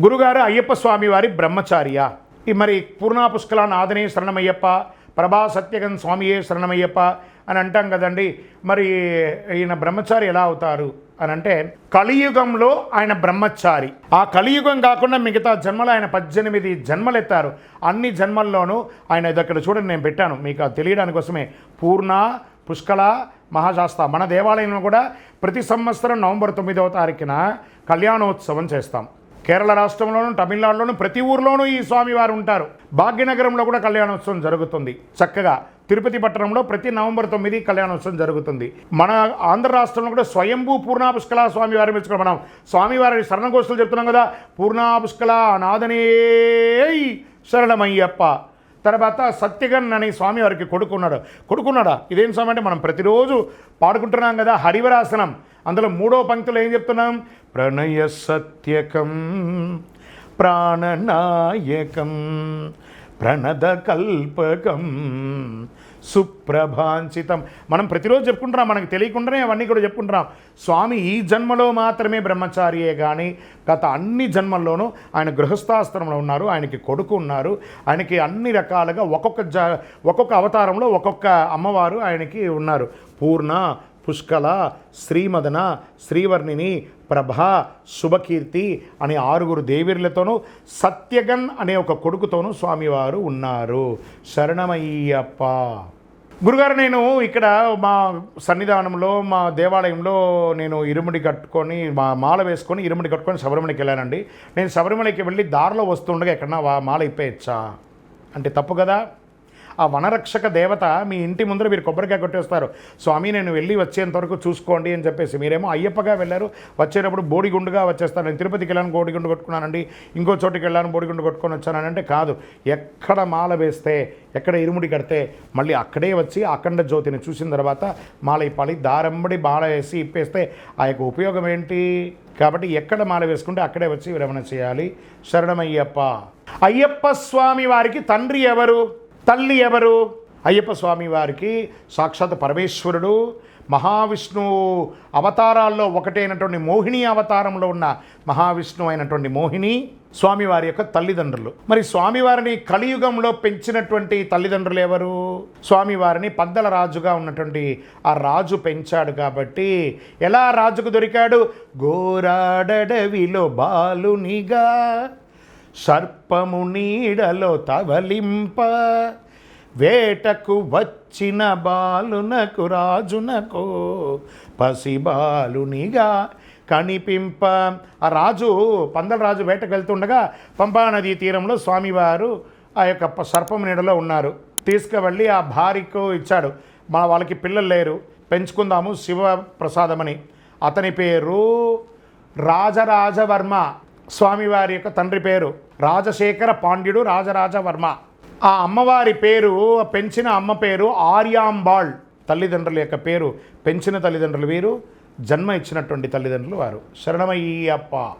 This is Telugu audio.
గురుగారు అయ్యప్ప స్వామి వారి బ్రహ్మచార్య. ఈ మరి పూర్ణా పుష్కల నాదనే శరణమయ్యప్ప ప్రభా సత్యగన్ స్వామియే శరణమయ్యప్ప అని అంటాం కదండి. మరి ఈయన బ్రహ్మచారి ఎలా అవుతారు అని అంటే కలియుగంలో ఆయన బ్రహ్మచారి. ఆ కలియుగం కాకుండా మిగతా జన్మలు ఆయన పద్దెనిమిది జన్మలు ఎత్తారు అన్ని జన్మల్లోనూ ఆయన ఇది చూడండి నేను పెట్టాను. మీకు అది తెలియడానికి కోసమే. పూర్ణ పుష్కల మహాశాస్త మన దేవాలయంలో కూడా ప్రతి సంవత్సరం నవంబర్ తొమ్మిదవ తారీఖున కళ్యాణోత్సవం చేస్తాం. కేరళ రాష్ట్రంలోను తమిళనాడులోనూ ప్రతి ఊర్లోనూ ఈ స్వామివారు ఉంటారు. భాగ్యనగరంలో కూడా కళ్యాణోత్సవం జరుగుతుంది. చక్కగా తిరుపతి పట్టణంలో ప్రతి నవంబర్ తొమ్మిది కళ్యాణోత్సవం జరుగుతుంది. మన ఆంధ్ర రాష్ట్రంలో కూడా స్వయంభూ పూర్ణా స్వామివారి స్వామివారిని మనం. స్వామివారి శరణఘోషలు చెప్తున్నాం కదా పూర్ణా పుష్కల నాదనే శరణమయ్యప్ప. తర్వాత సత్యగన్ అనే స్వామి వారికి కొడుకున్నాడు. కొడుకున్నాడా? ఇదేం స్వామి అంటే మనం ప్రతిరోజు పాడుకుంటున్నాం కదా హరివరాసనం. అందులో మూడో పంక్తిలో ఏం చెప్తున్నాం? ప్రణయ సత్యకం ప్రాణనాయకం ప్రణద కల్పకం సుప్రభాంచితం. మనం ప్రతిరోజు చెప్పుకుంటున్నాం మనకు తెలియకుండానే అవన్నీ కూడా చెప్పుకుంటున్నాం. స్వామి ఈ జన్మలో మాత్రమే బ్రహ్మచారియే కానీ గత అన్ని జన్మల్లోనూ ఆయన గృహస్థాశ్రమంలో ఉన్నారు ఆయనకి కొడుకు ఉన్నారు ఆయనకి అన్ని రకాలుగా ఒక్కొక్క జ ఒక్కొక్క అవతారంలో ఒక్కొక్క అమ్మవారు ఆయనకి ఉన్నారు. పూర్ణ పుష్కల శ్రీమదన శ్రీవర్ణిని ప్రభ శుభకీర్తి అనే ఆరుగురు దేవీర్లతోనూ సత్యగన్ అనే ఒక కొడుకుతోనూ స్వామివారు ఉన్నారు. శరణమయ్యప్ప. గురుగారు నేను ఇక్కడ మా సన్నిధానంలో మా దేవాలయంలో నేను ఇరుముడి కట్టుకొని మా మాల వేసుకొని ఇరుముడి కట్టుకొని శబరిమలకి వెళ్ళానండి. నేను శబరిమలకి వెళ్ళి దారిలో వస్తుండగా ఎక్కడన్నా మాల ఇప్పేయచ్చా? అంటే తప్పు కదా? ఆ వనరక్షక దేవత మీ ఇంటి ముందర మీరు కొబ్బరికాయ కొట్టేస్తారు. స్వామి నేను వెళ్ళి వచ్చేంత వరకు చూసుకోండి అని చెప్పేసి మీరేమో అయ్యప్పగా వెళ్ళారు. వచ్చేటప్పుడు బోడిగుండుగా వచ్చేస్తారు. నేను తిరుపతికి వెళ్ళాను బోడిగుండు కొట్టుకున్నానండి. ఇంకో చోటికి వెళ్ళాను బోడిగుండు కొట్టుకొని వచ్చానని అంటే కాదు. ఎక్కడ మాల వేస్తే ఎక్కడ ఇరుముడి కడితే మళ్ళీ అక్కడే వచ్చి అఖండ జ్యోతిని చూసిన తర్వాత మాల ఇప్పాలి దారంబడి మాల వేసి ఇప్పేస్తే ఆ యొక్క ఉపయోగం ఏంటి? కాబట్టి ఎక్కడ మాల వేసుకుంటే అక్కడే వచ్చి విరమణ చేయాలి. శరణమయ్యప్ప. అయ్యప్ప స్వామి వారికి తండ్రి ఎవరు? తల్లి ఎవరు? అయ్యప్ప స్వామి వారికి సాక్షాత్ పరమేశ్వరుడు. మహావిష్ణువు అవతారాల్లో ఒకటైనటువంటి మోహిని అవతారంలో ఉన్న మహావిష్ణువు అయినటువంటి మోహిని స్వామివారి యొక్క తల్లిదండ్రులు. మరి స్వామివారిని కలియుగంలో పెంచినటువంటి తల్లిదండ్రులు ఎవరు? స్వామివారిని పద్దల రాజుగా ఉన్నటువంటి ఆ రాజు పెంచాడు కాబట్టి ఎలా రాజుకు దొరికాడు? గోరాడడవిలో బాలునిగా. సర్పము నీడలో తవలింప. వేటకు వచ్చిన బాలునకు రాజునకు పసిబాలునిగా కనిపింప. ఆ రాజు పందల రాజు వేటకు వెళ్తుండగా పంపా నదీ తీరంలో స్వామివారు ఆ యొక్క సర్పము సర్పం నీడలో ఉన్నారు. తీసుకువెళ్ళి ఆ భార్యకు ఇచ్చాడు. మన వాళ్ళకి పిల్లలు లేరు. పెంచుకుందాము శివ ప్రసాదమని. అతని పేరు రాజరాజవర్మ. స్వామివారి యొక్క తండ్రి పేరు రాజశేఖర పాండ్యుడు రాజరాజవర్మ. ఆ అమ్మవారి పేరు పెంచిన అమ్మ పేరు ఆర్యాంబాళ్. తల్లిదండ్రుల యొక్క పేరు పెంచిన తల్లిదండ్రులు వీరు జన్మ ఇచ్చినటువంటి తల్లిదండ్రులు వారు. శరణమయ్యప్ప.